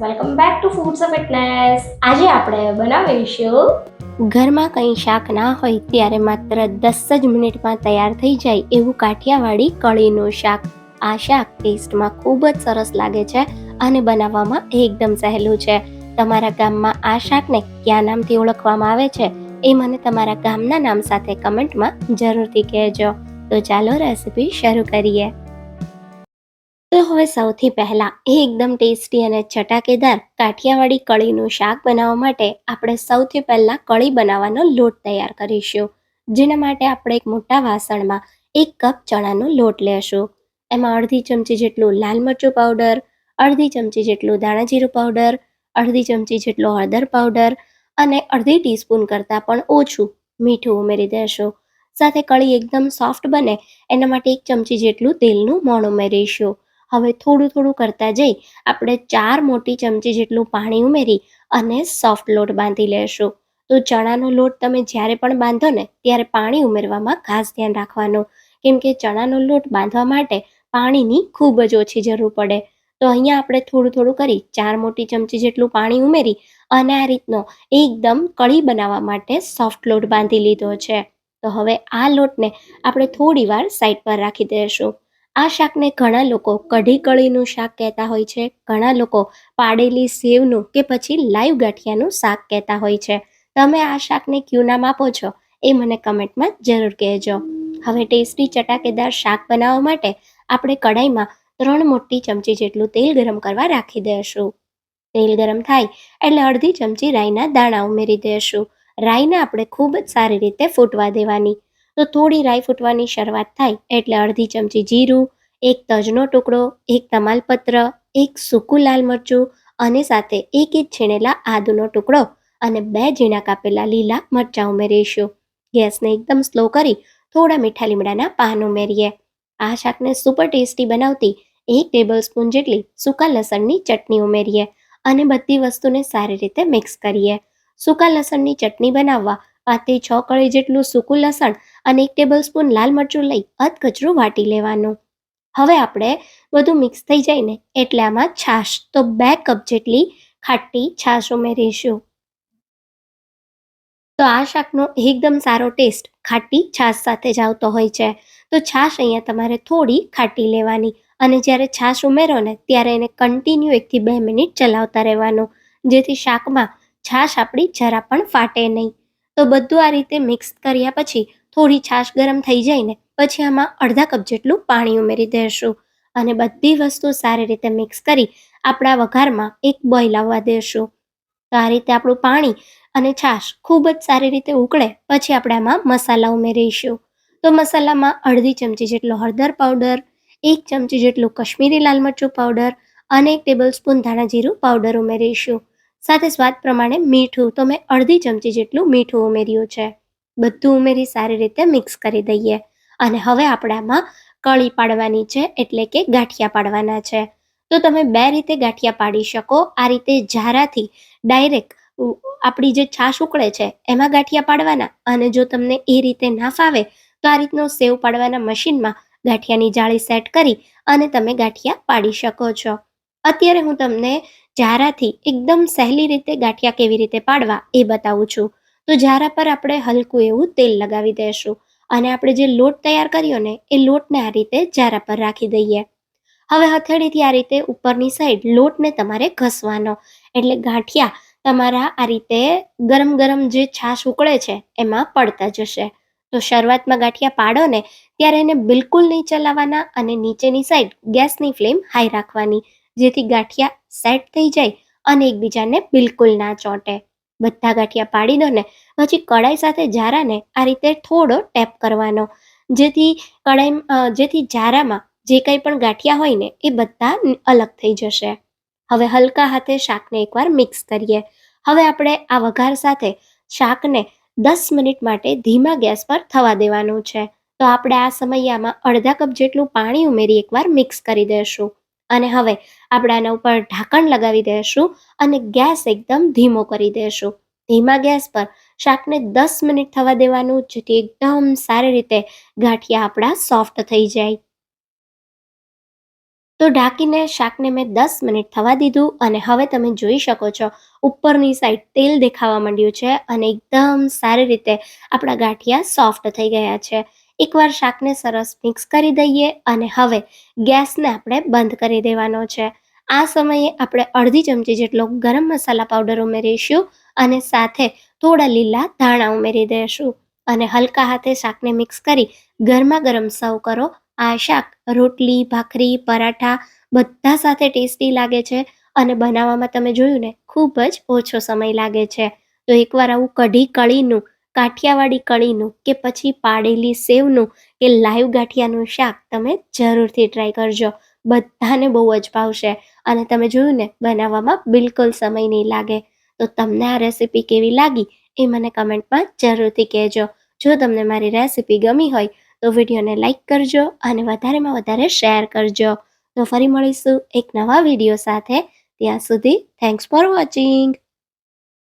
Homes of fitness આજે આપણે બનાવીશું ઘરમાં કંઈ શાક ના હોય ત્યારે માત્ર દસ જ મિનિટમાં તૈયાર થઈ જાય એવું કાઠિયાવાડી કળીનું શાક. આ શાક ટેસ્ટમાં ખૂબ જ સરસ લાગે છે અને બનાવવામાં એકદમ સહેલું છે. તમારા ગામમાં આ શાકને કયા નામથી ઓળખવામાં આવે છે એ મને તમારા ગામના નામ સાથે કમેન્ટમાં જરૂરથી કહેજો. તો ચાલો રેસીપી શરૂ કરીએ. તો હવે સૌથી પહેલા એકદમ ટેસ્ટી અને ચટાકેદાર કાઠિયાવાડી કળીનું શાક બનાવવા માટે આપણે સૌથી પહેલાં કળી બનાવવાનો લોટ તૈયાર કરીશું. જેના માટે આપણે એક મોટા વાસણમાં એક કપ ચણાનો લોટ લેશું. એમાં અડધી ચમચી જેટલું લાલ મરચું પાવડર, અડધી ચમચી જેટલું દાણાજીરું પાવડર, અડધી ચમચી જેટલો હળદર પાવડર અને અડધી ટીસ્પૂન કરતાં પણ ઓછું મીઠું ઉમેરી દેશું. સાથે કળી એકદમ સોફ્ટ બને એના માટે એક ચમચી જેટલું તેલનું મોણ ઉમેરીશું. હવે થોડું થોડું કરતા જઈ આપણે ચાર મોટી ચમચી જેટલું પાણી ઉમેરી અને સોફ્ટ લોટ બાંધી લેશું. તો ચણાનો લોટ તમે જ્યારે પણ બાંધો ને ત્યારે પાણી ઉમેરવામાં ખાસ ધ્યાન રાખવાનું. કેમ કે ચણાનો લોટ બાંધવા માટે પાણીની ખૂબ જ ઓછી જરૂર પડે. તો અહીંયા આપણે થોડું થોડું કરી ચાર મોટી ચમચી જેટલું પાણી ઉમેરી અને આ રીતનો એકદમ કળી બનાવવા માટે સોફ્ટ લોટ બાંધી લીધો છે. તો હવે આ લોટને આપણે થોડી વાર સાઈડ પર રાખી દઈશું આ શાકને ઘણા લોકો કઢી કળીનું શાક કહેતા હોય છે. ઘણા લોકો પાડેલી સેવનું કે પછી લાઈવ ગાંઠિયાનું શાક કહેતા હોય છે. તમે આ શાકને ક્યુ નામ આપો છો એ મને કમેન્ટમાં જરૂર કહેજો. હવે ટેસ્ટી ચટાકેદાર શાક બનાવવા માટે આપણે કઢાઈમાં ત્રણ મોટી ચમચી જેટલું તેલ ગરમ કરવા રાખી દઈશું તેલ ગરમ થાય એટલે અડધી ચમચી રાઈના દાણા ઉમેરી દઈશું રાઈને આપણે ખૂબ જ સારી રીતે ફૂટવા દેવાની. તો થોડી રાઈ ફૂટવાની શરૂઆત થાય એટલે અડધી ચમચી જીરું, એક તજનો ટુકડો, એક તમાલપત્ર, એક સૂકું લાલ મરચું અને સાથે એક ઇંચ છીણેલા આદુનો ટુકડો અને બે ઝીણા કાપેલા લીલા મરચાં ઉમેરીશું. ગેસને એકદમ સ્લો કરી થોડા મીઠા લીમડાના પાન ઉમેરીએ. આ શાકને સુપર ટેસ્ટી બનાવતી એક ટેબલ સ્પૂન જેટલી સૂકા લસણની ચટણી ઉમેરીએ અને બધી વસ્તુને સારી રીતે મિક્સ કરીએ. સૂકા લસણની ચટણી બનાવવા પાંચથી છ કળી જેટલું સૂકું લસણ અને એક ટેબલ સ્પૂન લાલ મરચું લઈ અધકચરું વાટી લેવાનું. હવે આપણે બધું મિક્સ થઈ જાય ને એટલે આમાં છાશ, તો બે કપ જેટલી ખાટી છાશ ઉમેરીશું. તો આ શાકનો એકદમ સારો ટેસ્ટ ખાટી છાશ સાથે જ આવતો હોય છે. તો છાશ અહીંયા તમારે થોડી ખાટી લેવાની અને જ્યારે છાશ ઉમેરો ને ત્યારે એને કન્ટિન્યુ એકથી બે મિનિટ ચલાવતા રહેવાનું. જેથી શાકમાં છાશ આપણી જરા પણ ફાટે નહીં. તો બધું આ રીતે મિક્સ કર્યા પછી થોડી છાશ ગરમ થઈ જાય ને, પછી આમાં અડધા કપ જેટલું પાણી ઉમેરી દઈશું અને બધી વસ્તુ સારી રીતે મિક્સ કરી આપણા વઘારમાં એક બોઇલ આવવા દેશું. તો આ રીતે આપણું પાણી અને છાશ ખૂબ જ સારી રીતે ઉકળે, પછી આપણે આમાં મસાલા ઉમેરીશું. તો મસાલામાં અડધી ચમચી જેટલો હળદર પાવડર, એક ચમચી જેટલું કશ્મીરી લાલ મરચું પાવડર અને એક ટેબલ સ્પૂન ધાણા જીરું પાવડર ઉમેરીશું. સાથે સ્વાદ પ્રમાણે મીઠું, તો મેં અડધી ચમચી જેટલું મીઠું ઉમેર્યું છે. બધું ઉમેરી સારી રીતે મિક્સ કરી દઈએ. અને હવે આપણામાં કળી પાડવાની છે, એટલે કે ગાંઠિયા પાડવાના છે. તો તમે બે રીતે ગાંઠિયા પાડી શકો. આ રીતે ઝારાથી ડાયરેક્ટ આપણી જે છાશ ઉકળે છે, એમાં ગાંઠિયા પાડવાના. અને જો તમને એ રીતે ના ફાવે, તો આ રીતનો સેવ પાડવાના મશીનમાં ગાંઠિયાની જાળી સેટ કરી અને તમે ગાંઠિયા પાડી શકો છો. અત્યારે હું તમને ઝારાથી એકદમ સહેલી રીતે ગાંઠિયા કેવી રીતે પાડવા એ બતાવું છું. તો જારા પર આપણે હલકું એવું તેલ લગાવી દઈશું અને આપણે જે લોટ તૈયાર કર્યો ને, એ લોટને આ રીતે જારા પર રાખી દઈએ. હવે હથેળીથી આ રીતે ઉપરની સાઈડ લોટને તમારે ઘસવાનો. એટલે ગાંઠિયા તમારા આ રીતે ગરમ ગરમ જે છાશ ઉકળે છે, એમાં પડતા જશે. તો શરૂઆતમાં ગાંઠિયા પાડો ને, ત્યારે એને બિલકુલ નહીં ચલાવવાના અને નીચેની સાઈડ ગેસની ફ્લેમ હાઈ રાખવાની, જેથી ગાંઠિયા સેટ થઈ જાય અને એકબીજાને બિલકુલ ના ચોંટે. બધા ગાંઠિયા પાડી દો ને, પછી કડાઈ સાથે જારાને આ રીતે થોડો ટેપ કરવાનો. જેથી કડાઈ જેથી જારામાં જે કંઈ પણ ગાંઠિયા હોય ને, એ બધા અલગ થઈ જશે. હવે હલકા હાથે શાકને એકવાર મિક્સ કરીએ. હવે આપણે આ વઘાર સાથે શાકને દસ મિનિટ માટે ધીમા ગેસ પર થવા દેવાનું છે. તો આપણે આ સમયમાં અડધા કપ જેટલું પાણી ઉમેરી એકવાર મિક્સ કરી દઈશું અને હવે આપણે આના ઉપર ઢાંકણ લગાવી દઈશું અને ગેસ એકદમ ધીમો કરી દઈશું ધીમા ગેસ પર શાકને દસ મિનિટ થવા દેવાનું, જેથી એકદમ સારી રીતે ગાંઠિયા આપણા સોફ્ટ થઈ જાય. તો ઢાંકીને શાકને મેં દસ મિનિટ થવા દીધું અને હવે તમે જોઈ શકો છો, ઉપરની સાઈડ તેલ દેખાવા માંડ્યું છે અને એકદમ સારી રીતે આપણા ગાંઠિયા સોફ્ટ થઈ ગયા છે. એકવાર શાકને સરસ મિક્સ કરી દઈએ અને હવે ગેસને આપણે બંધ કરી દેવાનો છે. આ સમયે આપણે અડધી ચમચી જેટલો ગરમ મસાલા પાવડર ઉમેરીશું અને સાથે થોડા લીલા ધાણા ઉમેરી દઈશું અને હલકા હાથે શાકને મિક્સ કરી ગરમા ગરમ સર્વ કરો. આ શાક રોટલી, ભાખરી, પરાઠા બધા સાથે ટેસ્ટી લાગે છે અને બનાવવામાં તમે જોયું ને, ખૂબ જ ઓછો સમય લાગે છે. તો એકવાર આવું કઢી કળીનું કાઠિયાવાડી કળીનું કે પછી પાડેલી સેવનું કે લાઈવ ગાંઠિયાનું શાક તમે જરૂરથી ટ્રાય કરજો. બધાને બહુ જ ભાવશે અને તમે જોયું ને, બનાવવામાં બિલકુલ સમય નહીં લાગે. તો તમને આ રેસીપી કેવી લાગી એ મને કમેન્ટમાં જરૂરથી કહેજો. જો તમને મારી રેસીપી ગમી હોય તો વિડીયોને લાઇક કરજો અને વધારેમાં વધારે શેર કરજો. તો ફરી મળીશું એક નવા વીડિયો સાથે. ત્યાં સુધી થેન્ક્સ ફોર વોચિંગ